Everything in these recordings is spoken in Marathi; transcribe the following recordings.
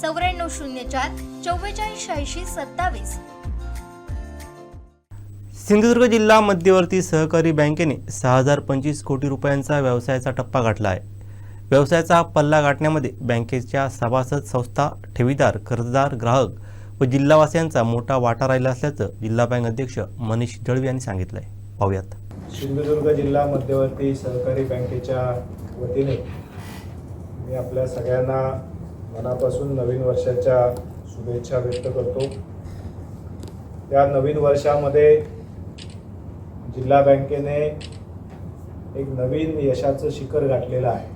चौऱ्याण्णव शून्य चार चव्वेचाळीस शहाऐंशी सत्तावीस. सिंधुदुर्ग जिल्हा मध्यवर्ती सहकारी बँकेने सहा हजार पंचवीस कोटी रुपयांचा व्यवसायाचा टप्पा गाठला आहे व्यवसायाचा पल्ला गाठण्यामध्ये बँकेच्या सभासद संस्था ठेवीदार कर्जदार ग्राहक व जिल्हावासियांचा मोठा वाटा राहिला असल्याचं जिल्हा बँक अध्यक्ष मनीष दळवी यांनी सांगितलं आहे पाहूयात. सिंधुदुर्ग जिल्हा मध्यवर्ती सहकारी बँकेच्या वतीने मी आपल्या सगळ्यांना मनापासून नवीन वर्षाच्या शुभेच्छा व्यक्त करतो. त्या नवीन वर्षामध्ये जिल्हा बँकेने एक नवीन यशाचं शिखर गाठलेलं आहे.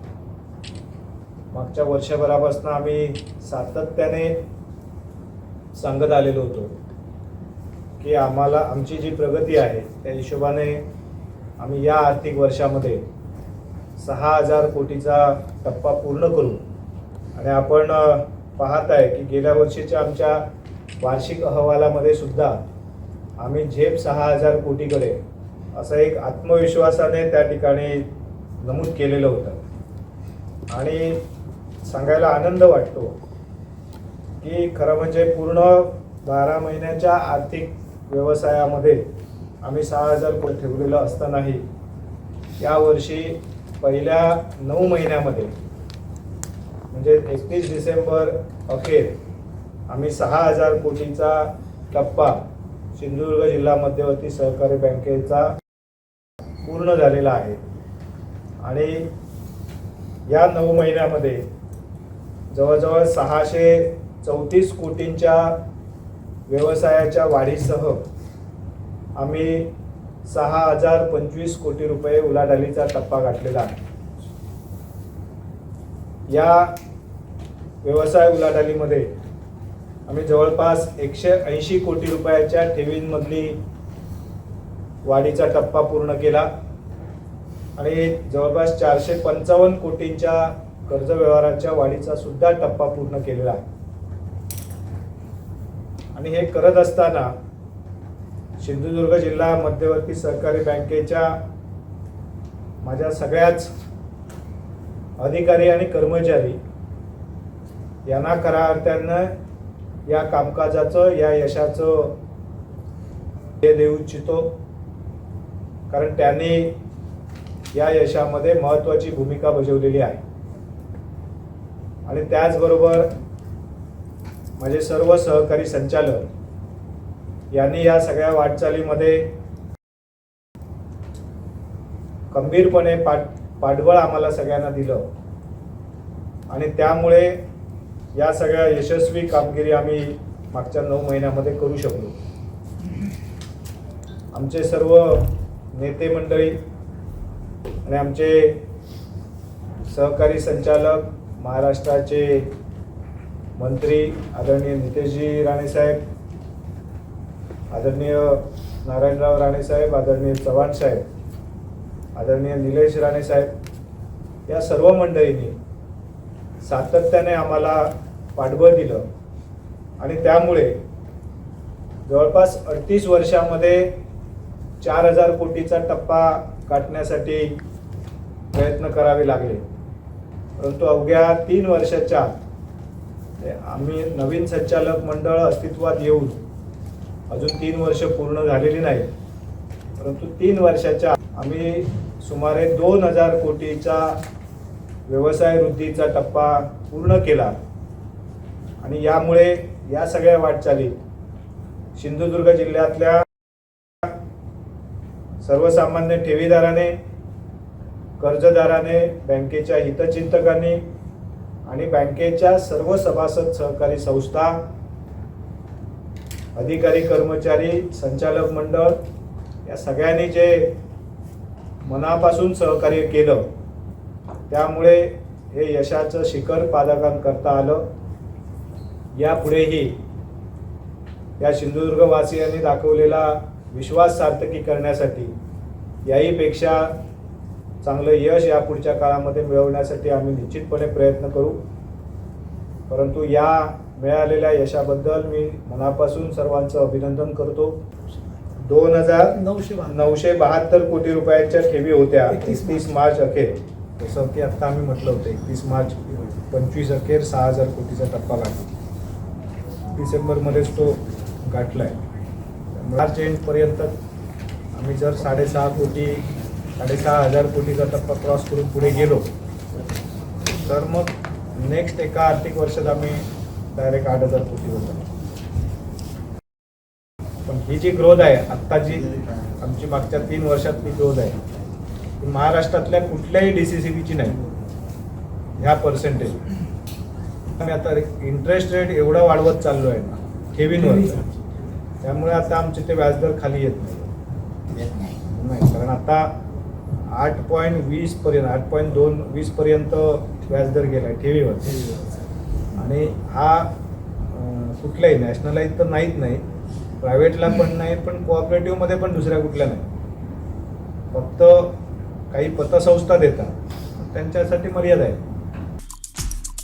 मागच्या वर्षभरापासून आम्ही सातत्याने सांगत आलेलो होतो की आम्हाला आमची जी प्रगती आहे त्या हिशोबाने आम्ही या आर्थिक वर्षामध्ये सहा हजार कोटीचा टप्पा पूर्ण करू आणि आपण पाहत आहे की गेल्या वर्षीच्या आमच्या वार्षिक अहवालामध्ये सुद्धा आम्ही झेप सहा हजार कोटीकडे असं एक आत्मविश्वासाने त्या ठिकाणी नमूद केलेलं होतं. आणि सांगायला आनंद वाटतो की खरं म्हणजे पूर्ण बारा महिन्याच्या आर्थिक व्यवसायामध्ये आम्ही सहा हजार कोटी ठेवलेलं असतानाही यावर्षी पहिल्या नऊ महिन्यामध्ये म्हणजे एकतीस डिसेंबर अखेर आम्ही सहा हजार कोटीचा टप्पा सिंधुदुर्ग जिल्हा मध्यवर्ती सहकारी बँकेचा पूर्ण झालेला आहे. आणि या नऊ महिन्यामध्ये जवळजवळ सहाशे चौतीस कोटींच्या व्यवसायाच्या वाढीसह आम्ही सहा हजार पंचवीस कोटी रुपये उलाढालीचा टप्पा गाठलेला आहे. या व्यवसाय उलाढालीमध्ये आम्ही जवळपास एकशे ऐंशी कोटी रुपयाच्या ठेवींमधली वाढीचा टप्पा पूर्ण केला. आणि जवळपास चारशे पंचावन्न कोटींच्या कर्ज व्यवहाराच्या वाढीचा सुद्धा टप्पा पूर्ण केलेला आहे. आणि हे करत असताना सिंधुदुर्ग जिल्हा मध्यवर्ती सहकारी बँकेच्या माझ्या सगळ्याच अधिकारी आणि कर्मचारी यांना खऱ्या अर्थानं या कामकाजाचं या यशाचं हे देऊ इच्छितो. कारण त्यांनी या यशामध्ये महत्त्वाची भूमिका बजावलेली आहे. आणि त्याचबरोबर माझे सर्व सहकारी संचालक यांनी या सगळ्या वाटचालीमध्ये खंबीरपणे पाठ पाठबळ आम्हाला सगळ्यांना दिलं. आणि त्यामुळे या सगळ्या यशस्वी कामगिरी आम्ही मागच्या नऊ महिन्यामध्ये करू शकलो. आमचे सर्व नेते मंडळी आणि आमचे सहकारी संचालक महाराष्ट्राचे मंत्री आदरणीय नितेशजी राणेसाहेब आदरणीय नारायणराव राणेसाहेब आदरणीय चव्हाण साहेब आदरणीय निलेश राणेसाहेब या सर्व मंडळींनी सातत्याने आम्हाला पाठबळ दिलं. आणि त्यामुळे जवळपास अडतीस वर्षामध्ये चार हजार कोटीचा टप्पा गाठण्यासाठी प्रयत्न करावे लागले. परंतु अवघ्या तीन वर्षाच्या आम्ही नवीन संचालक मंडळ अस्तित्वात येऊन अजून तीन वर्ष पूर्ण झालेली नाही. परंतु तीन वर्षाच्या आम्ही सुमारे दोन हजार कोटीचा व्यवसाय वृद्धीचा टप्पा पूर्ण केला. आणि यामुळे या सगळ्या वाटचाली सिंधुदुर्ग जिल्ह्यातल्या सर्वसामान्य ठेवीदाराने कर्जदाराने बँकेच्या हितचिंतकांनी आणि बँकेच्या सर्व सभासद सहकारी संस्था अधिकारी कर्मचारी संचालक मंडळ या सगळ्यांनी जे मनापासून सहकार्य केलं त्यामुळे हे यशाचं शिखर पादकांकरता आलं. यापुढेही या सिंधुदुर्गवासियांनी दाखवलेला विश्वास सार्थकी करण्यासाठी याहीपेक्षा चांगलं यश या पुढच्या काळामध्ये मिळवण्यासाठी आम्ही निश्चितपणे प्रयत्न करू. परंतु या मिळालेल्या यशाबद्दल मी मनापासून सर्वांचं अभिनंदन करतो. दोन हजार नऊशे. नऊशे बहात्तर कोटी रुपयांच्या ठेवी होत्या. एकतीस मार्च. अखेर. जसं की आत्ता आम्ही म्हटलं होतं एकतीस मार्च पंचवीस अखेर सहा हजार कोटीचा टप्पा गाठला डिसेंबरमध्येच तो गाठलाय. मार्च एंडपर्यंत आम्ही जर साडेसहा कोटी साडेसहा हजार कोटीचा टप्पा क्रॉस करून पुढे गेलो तर मग नेक्स्ट एका आर्थिक वर्षात आम्ही डायरेक्ट आठ हजार कोटी होतो. पण ही जी ग्रोथ आहे आत्ता जी आमची मागच्या तीन वर्षातली ग्रोथ आहे ती महाराष्ट्रातल्या कुठल्याही डी सी सी बीची नाही. ह्या पर्सेंटेज आता इंटरेस्ट रेट एवढा वाढवत चाललो आहे ना ठेवींवर. त्यामुळे आता आमचे ते व्याजदर खाली येत नाही. नाही. कारण आता आठ पॉईंट वीस पर्यंत आठ पॉईंट दोन वीस पर्यंत व्याजदर गेलाय ठेवीवर. आणि हा अं, कुठलाही नॅशनलाइज तर नाहीच नाही. प्रायव्हेटला पण नाही पण कोऑपरेटिव्हमध्ये पण दुसऱ्या कुठल्या नाही. फक्त काही पतसंस्था देतात. त्यांच्यासाठी मर्यादा आहे.